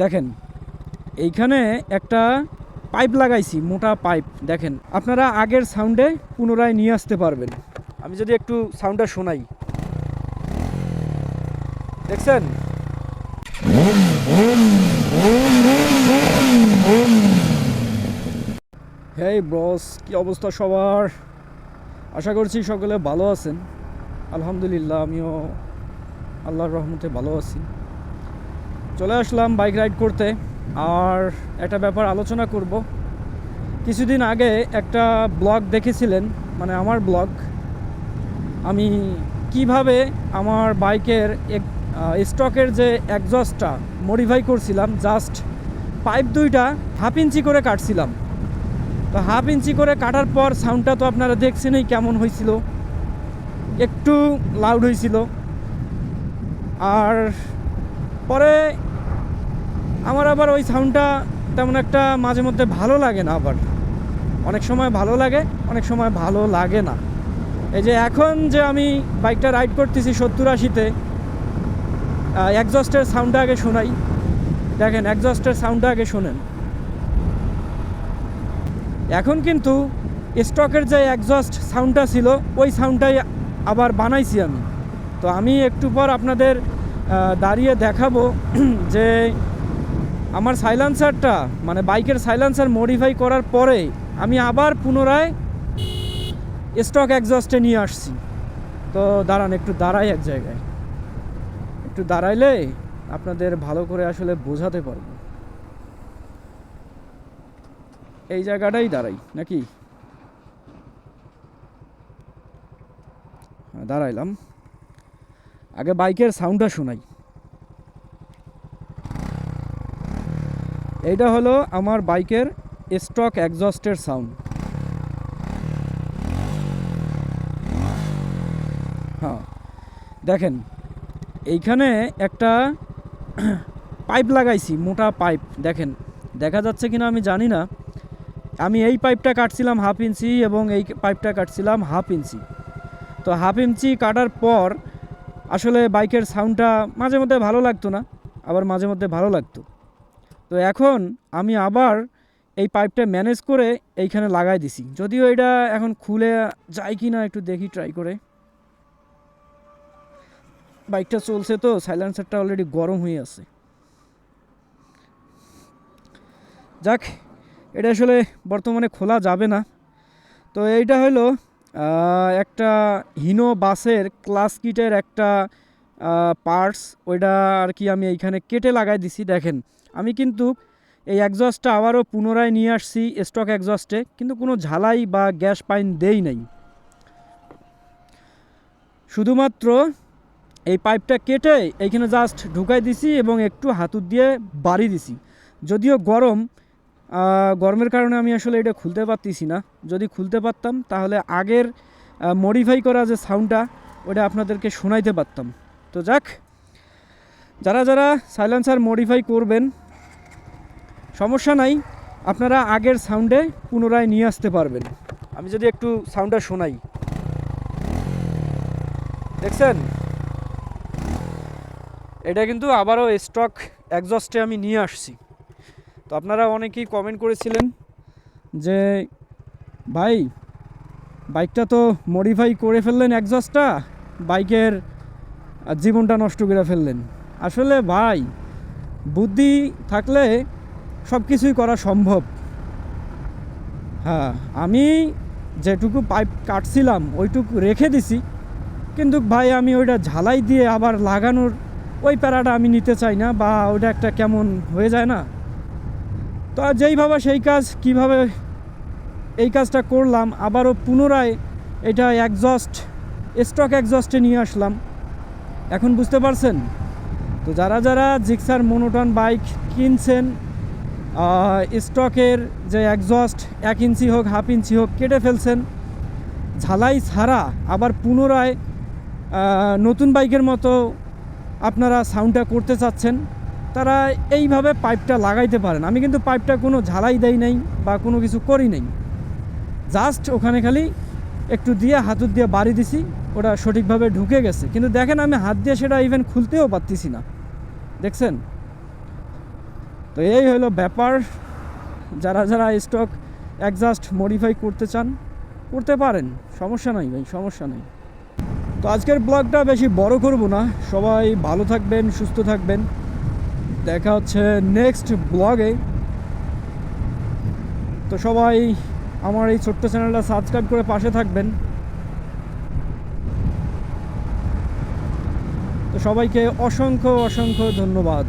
দেখেন, এইখানে একটা পাইপ লাগাইছি, মোটা পাইপ, দেখেন। আপনারা আগের সাউন্ডে পুনরায় নিয়ে আসতে পারবেন। আমি যদি একটু সাউন্ডটা শোনাই। দেখছেন? হেই ব্রস কি অবস্থা সবার? আশা করছি সকলে ভালো আছেন। আলহামদুলিল্লাহ, আমিও আল্লাহর রহমতে ভালো আছি। চলে আসলাম বাইক রাইড করতে আর একটা ব্যাপার আলোচনা করব। কিছুদিন আগে একটা ব্লগ দেখেছিলেন মানে আমার ব্লগ। আমি কীভাবে আমার বাইকের এক স্টকের যে একজস্টটা মডিফাই করছিলাম জাস্ট পাইপ দুইটা হাফ ইঞ্চি করে কাটছিলাম। তো হাফ ইঞ্চি করে কাটার পর সাউন্ডটা তো আপনারা দেখছেনই কেমন হয়েছিল। একটু লাউড হয়েছিল। আর পরে আমার আবার ওই সাউন্ডটা তেমন একটা মাঝে মধ্যে ভালো লাগে না আবার। অনেক সময় ভালো লাগে, অনেক সময় ভালো লাগে না। এই যে এখন যে আমি বাইকটা রাইড করতেছি সত্তর আশিতে একজস্টের সাউন্ডটা আগে শোনাই। দেখেন একজস্টের সাউন্ডটা আগে শোনেন। এখন কিন্তু স্টকের যে একজস্ট সাউন্ডটা ছিল, ওই সাউন্ডটাই আবার বানাইছি আমি। তো আমি একটু পর আপনাদের দাঁড়িয়ে দেখাবো যে আমার সাইলেন্সারটা মানে বাইকের সাইলেন্সার মডিফাই করার পরে আমি আবার পুনরায় স্টক একজস্টে নিয়ে আসছি। তো দাঁড়ান একটু দাঁড়াই এক জায়গায়। একটু দাঁড়াইলে আপনাদের ভালো করে আসলে বোঝাতে পারব। এই জায়গাটাই দাঁড়াই নাকি? হ্যাঁ, দাঁড়াইলাম। আগে বাইকের সাউন্ডটা শোনাই। এইটা হলো আমার বাইকের স্টক একজস্টের সাউন্ড হ্যাঁ দেখেন, এইখানে একটা পাইপ লাগাইছি, মোটা পাইপ দেখেন, দেখা যাচ্ছে কিনা আমি জানি না। আমি এই পাইপটা কাটছিলাম হাফ ইঞ্চি এবং এই পাইপটা কাটছিলাম হাফ ইঞ্চি তো হাফ ইঞ্চি কাটার পর আসলে বাইকের সাউন্ডটা মাঝে মধ্যে ভালো লাগতো না, আবার মাঝে মধ্যে ভালো লাগতো। তো এখন আমি আবার এই পাইপটা ম্যানেজ করে এইখানে লাগাই দিছি। যদিও এটা এখন খুলে যায় কি না একটু দেখি, ট্রাই করে। বাইকটা চলছে তো, সাইলেন্সারটা অলরেডি গরম হয়ে আছে। যাক, এটা আসলে বর্তমানে খোলা যাবে না। তো এইটা হলো একটা হিনো বাসের ক্লাস কিটের একটা পার্টস ওইটা আর কি আমি এইখানে কেটে লাগাই দিছি, দেখেন। আমি কিন্তু এই একজস্টটা আবারও পুনরায় নিয়ে আসছি স্টক একজস্টে কিন্তু কোনো ঝালাই বা গ্যাস পাইন দেই নাই। শুধুমাত্র এই পাইপটা কেটে এইখানে জাস্ট ঢুকাই দিছি এবং একটু হাতুর দিয়ে বাড়ি দিছি। যদিও গরম গরমের কারণে আমি আসলে এটা খুলতে পারতেছি না। যদি খুলতে পারতাম, তাহলে আগের মডিফাই করা যে সাউন্ডটা ওটা আপনাদেরকে শোনাইতে পারতাম। তো যাক, যারা যারা সাইলেন্সার মডিফাই করবেন, সমস্যা নাই, আপনারা আগের সাউন্ডে পুনরায় নিয়ে আসতে পারবেন। আমি যদি একটু সাউন্ডটা শোনাই। দেখছেন? এটা কিন্তু আবারও স্টক একজস্টে আমি নিয়ে আসছি। তো আপনারা অনেকেই কমেন্ট করেছিলেন যে, ভাই বাইকটা তো মডিফাই করে ফেললেন একজস্টটা বাইকের জীবনটা নষ্ট করে ফেললেন। আসলে ভাই, বুদ্ধি থাকলে সব কিছুই করা সম্ভব। হ্যাঁ আমি যেটুকু পাইপ কাটছিলাম, ওইটুকু রেখে দিছি, কিন্তু ভাই, আমি ওইটা ঝালাই দিয়ে আবার লাগানোর ওই প্যারাটা আমি নিতে চাই না বা ওইটা একটা কেমন হয়ে যায় না। তো আর যেই ভাবা সেই কাজ, কীভাবে এই কাজটা করলাম, আবারও পুনরায় এটা একজস্ট স্টক একজস্টে নিয়ে আসলাম। এখন বুঝতে পারছেন? তো যারা যারা জিক্সার মোনোটন বাইক কিনছেন স্টকের যে একজস্ট এক ইঞ্চি হোক, হাফ ইঞ্চি হোক, কেটে ফেলছেন, ঝালাই ছাড়া আবার পুনরায় নতুন বাইকের মতো আপনারা সাউন্ডটা করতে চাচ্ছেন তারা এইভাবে পাইপটা লাগাইতে পারেন। আমি কিন্তু পাইপটা কোনো ঝালাই দেই নাই বা কোনো কিছু করি নাই। জাস্ট ওখানে খালি একটু দিয়ে হাতুর দিয়ে বাড়ি দিছি, ওটা সঠিকভাবে ঢুকে গেছে। কিন্তু দেখেন আমি হাত দিয়ে সেটা ইভেন খুলতেও পারতেছি না। দেখছেন? তো এই হলো ব্যাপার। যারা যারা স্টক একজাস্ট মডিফাই করতে চান, করতে পারেন। সমস্যা নাই ভাই, সমস্যা নাই। তো আজকের ব্লগটা বেশি বড় করব না। সবাই ভালো থাকবেন, সুস্থ থাকবেন। দেখা হচ্ছে নেক্সট ব্লগে তো সবাই আমার এই ছোট্ট চ্যানেলটা সাবস্ক্রাইব করে পাশে থাকবেন। তো সবাইকে অসংখ্য অসংখ্য ধন্যবাদ।